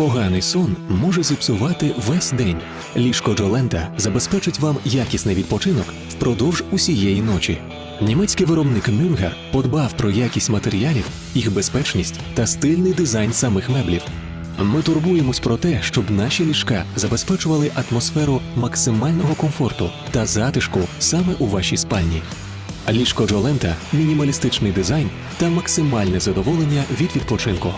Поганий сон може зіпсувати весь день. Ліжко Джолента забезпечить вам якісний відпочинок впродовж усієї ночі. Німецький виробник Мюнгер подбав про якість матеріалів, їх безпечність та стильний дизайн самих меблів. Ми турбуємось про те, щоб наші ліжка забезпечували атмосферу максимального комфорту та затишку саме у вашій спальні. Ліжко Джолента мінімалістичний дизайн та максимальне задоволення від відпочинку.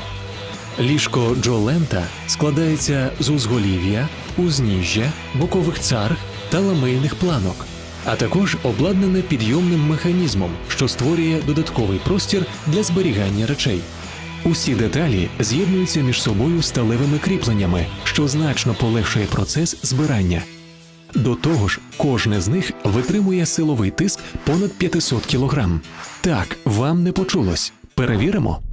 Ліжко Джолента складається з узголів'я, узніжжя, бокових царг та ламельних планок, а також обладнане підйомним механізмом, що створює додатковий простір для зберігання речей. Усі деталі з'єднуються між собою сталевими кріпленнями, що значно полегшує процес збирання. До того ж, кожне з них витримує силовий тиск понад 500 кг. Так, вам не почулось. Перевіримо.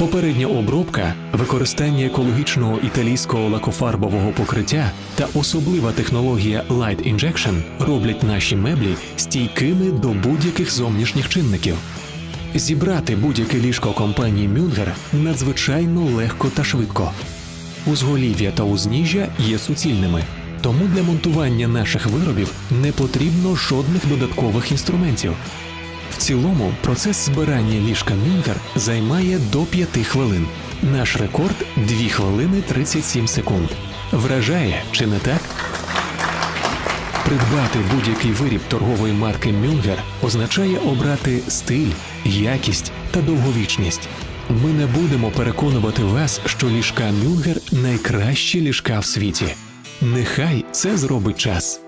Попередня обробка, використання екологічного італійського лакофарбового покриття та особлива технологія Light Injection роблять наші меблі стійкими до будь-яких зовнішніх чинників. Зібрати будь-яке ліжко компанії Мюнгер надзвичайно легко та швидко. Узголів'я та узніжжя є суцільними, тому для монтування наших виробів не потрібно жодних додаткових інструментів. В цілому процес збирання ліжка Мюнкер займає до 5 хвилин. Наш рекорд 2 хвилини 37 секунд. Вражає, чи не так? Придбати будь-який виріб торгової марки Мюнгер означає обрати стиль, якість та довговічність. Ми не будемо переконувати вас, що ліжка Мюнгер найкращі ліжка в світі. Нехай це зробить час.